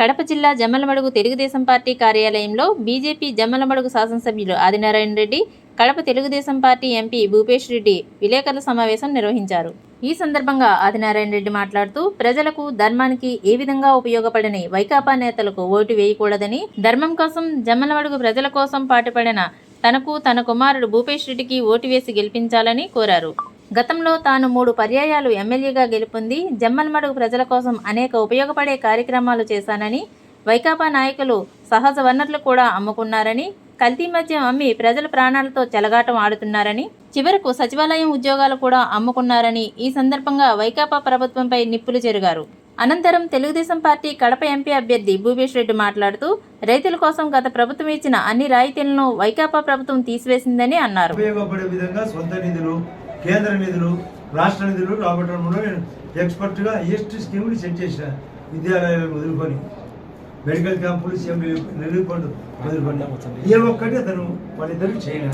కడప జిల్లా జమ్మలమడుగు తెలుగుదేశం పార్టీ కార్యాలయంలో బీజేపీ జమ్మలమడుగు శాసనసభ్యులు ఆదినారాయణ రెడ్డి కడప తెలుగుదేశం పార్టీ ఎంపీ భూపేష్ రెడ్డి విలేకరుల సమావేశం నిర్వహించారు. ఈ సందర్భంగా ఆదినారాయణ రెడ్డి మాట్లాడుతూ ప్రజలకు ధర్మానికి ఏ విధంగా ఉపయోగపడని వైకాపా నేతలకు ఓటు వేయకూడదని ధర్మం కోసం జమ్మలమడుగు ప్రజల కోసం పాటుపడిన తనకు తన కుమారుడు భూపేష్ రెడ్డికి ఓటు వేసి గెలిపించాలని కోరారు. గతంలో తాను మూడు పర్యాయాలు ఎమ్మెల్యేగా గెలుపొంది జమ్మన్మడుగు ప్రజల కోసం అనేక ఉపయోగపడే కార్యక్రమాలు చేశానని వైకాపా నాయకులు సహజ వనరులు కూడా అమ్ముకున్నారని కల్తీ మద్యం అమ్మి ప్రజల ప్రాణాలతో చెలగాటం ఆడుతున్నారని చివరకు సచివాలయం ఉద్యోగాలు కూడా అమ్ముకున్నారని ఈ సందర్భంగా వైకాపా ప్రభుత్వంపై నిప్పులు చెరిగారు. అనంతరం తెలుగుదేశం పార్టీ కడప ఎంపీ అభ్యర్థి భూపేష్ రెడ్డి మాట్లాడుతూ రైతుల కోసం గత ప్రభుత్వం ఇచ్చిన అన్ని రాయితీలను వైకాపా ప్రభుత్వం తీసివేసిందని అన్నారు. ఉపయోగపడే విధంగా సొంత నిధులు కేంద్ర నిధులు రాష్ట్ర నిధులు రాబట్టడంలో నేను ఎక్స్పర్ట్గా ఎస్ట్ స్కీములు సెట్ చేసిన విద్యాలయాలు వదులుకొని మెడికల్ క్యాంపులు సీఎం రిలీఫ్ ఫండ్ ఏ ఒక్కటి అతను వాళ్ళిద్దరికి చేయలే.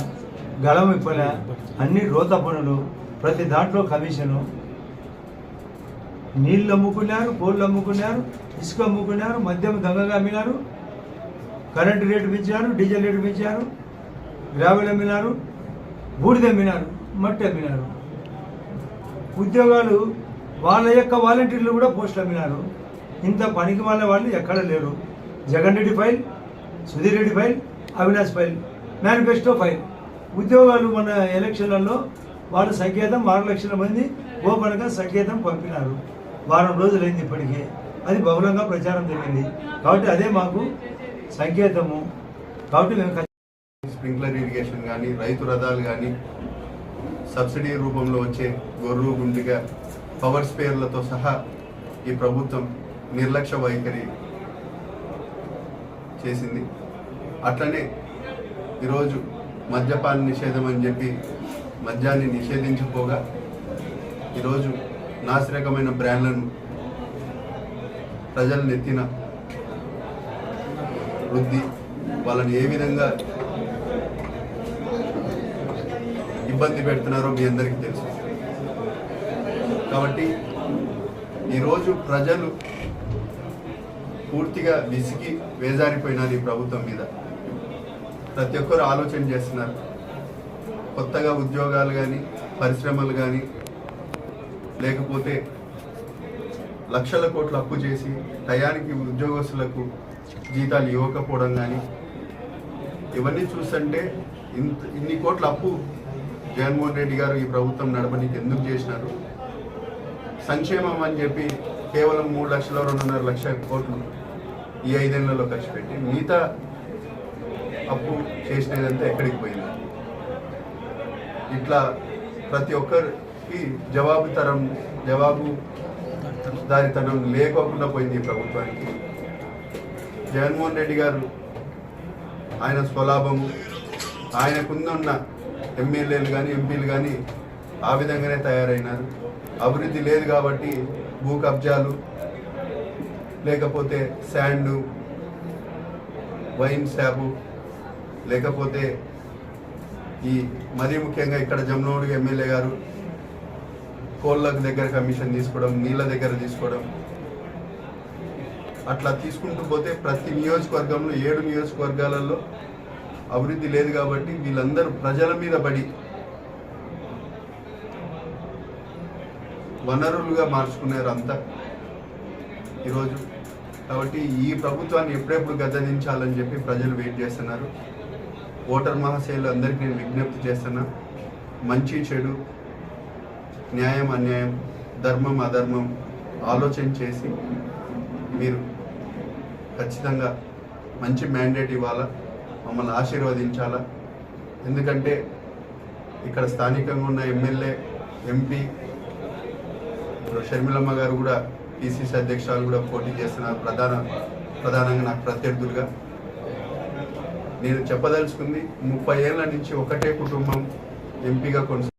గళం ఇప్పలే అన్ని రోత పనులు ప్రతి దాంట్లో కమిషను. నీళ్ళు అమ్ముకున్నారు కోళ్ళు అమ్ముకున్నారు ఇసుక అమ్ముకున్నారు మద్యం దొంగగా అమ్మినారు కరెంటు రేటు పెంచారు డీజిల్ రేటు పెంచారు గ్రావెల్ అమ్మినారు బూడిద అమ్మినారు. మట్టి అమ్మినారు ఉద్యోగాలు వాళ్ళ యొక్క వాలంటీర్లు కూడా పోస్టులు అమ్మినారు. ఇంత పనికి వాళ్ళ వాళ్ళు ఎక్కడ లేరు. Jagan Reddy file Sudheer Reddy file Avinash file manifesto file. ఉద్యోగాలు మన ఎలక్షన్లలో వాళ్ళు సంకేతం ఆరు లక్షల మంది ఓపెన్గా సంకేతం పంపినారు. వారం రోజులైంది ఇప్పటికే. అది బహుళంగా ప్రచారం జరిగింది. కాబట్టి అదే మాకు సంకేతము. కాబట్టి మేము స్ప్రింక్లర్ ఇరిగేషన్ కానీ రైతు రథాలు కానీ సబ్సిడీ రూపంలో వచ్చే గొర్రు గుండిగా పవర్ స్పేర్లతో సహా ఈ ప్రభుత్వం నిర్లక్ష్య వైఖరి చేసింది. అట్లనే ఈరోజు మద్యపాన నిషేధం అని చెప్పి మద్యాన్ని నిషేధించకపోగా ఈరోజు నాసిరకమైన బ్రాండ్లను ప్రజలు నెత్తిన వృద్ధి వాళ్ళని ఏ విధంగా ఇబ్బంది పెడుతున్నారో మీ అందరికీ తెలుసు. కాబట్టి ఈరోజు ప్రజలు పూర్తిగా విసిగి వేజారిపోయినారు ఈ ప్రభుత్వం మీద. ప్రతి ఒక్కరు ఆలోచన చేస్తున్నారు. కొత్తగా ఉద్యోగాలు కానీ పరిశ్రమలు కానీ లేకపోతే లక్షల కోట్లు అప్పు చేసి టయానికి ఉద్యోగస్తులకు జీతాలు ఇవ్వకపోవడం కానీ ఇవన్నీ చూస్తుంటే ఇంత ఇన్ని కోట్ల అప్పు జగన్మోహన్ రెడ్డి గారు ఈ ప్రభుత్వం నడపడానికి ఎందుకు చేసినారు? సంక్షేమం అని చెప్పి కేవలం మూడు లక్షల రెండున్నర లక్ష కోట్లు ఈ ఐదేళ్ళలో ఖర్చు పెట్టి మిగతా అప్పు చేసినదంతా ఎక్కడికి పోయింది? ఇట్లా ప్రతి ఒక్కరికి జవాబుతరం జవాబు దారితనం లేకోకుండా పోయింది ఈ ప్రభుత్వానికి. జగన్మోహన్ రెడ్డి గారు ఆయన స్వలాభము ఆయనకున్న ఎమ్మెల్యేలు కానీ ఎంపీలు కానీ ఆ విధంగానే తయారైనారు. అభివృద్ధి లేదు కాబట్టి భూ కబ్జాలు లేకపోతే శాండు వైన్ శాపు లేకపోతే ఈ మరీ ముఖ్యంగా ఇక్కడ జమ్నోడు ఎమ్మెల్యే గారు కోళ్ళకు దగ్గర కమిషన్ తీసుకోవడం నీళ్ళ దగ్గర తీసుకోవడం అట్లా తీసుకుంటూ పోతే ప్రతి నియోజకవర్గంలో ఏడు నియోజకవర్గాలలో అభివృద్ధి లేదు కాబట్టి వీళ్ళందరూ ప్రజల మీద పడి వనరులుగా మార్చుకున్నారు అంతా ఈరోజు. కాబట్టి ఈ ప్రభుత్వాన్ని ఎప్పుడెప్పుడు గద్దదించాలని చెప్పి ప్రజలు వెయిట్ చేస్తున్నారు. ఓటర్ మహాశైలు అందరికీ నేను విజ్ఞప్తి చేస్తున్నా మంచి చెడు న్యాయం అన్యాయం ధర్మం అధర్మం ఆలోచన చేసి మీరు ఖచ్చితంగా మంచి మ్యాండేట్ ఇవ్వాలా? మమ్మల్ని ఆశీర్వదించాలా? ఎందుకంటే ఇక్కడ స్థానికంగా ఉన్న ఎమ్మెల్యే ఎంపీ ఇప్పుడు షర్మిలమ్మ గారు కూడా పిసిసి అధ్యక్షురాలు కూడా పోటీ చేస్తున్నారు. ప్రధాన ప్రధానంగా నాకు ప్రత్యర్థులుగా. నేను చెప్పదలుచుకుంది ముప్పై ఏళ్ళ నుంచి ఒకటే కుటుంబం ఎంపీగా కొనసాగుతుంది.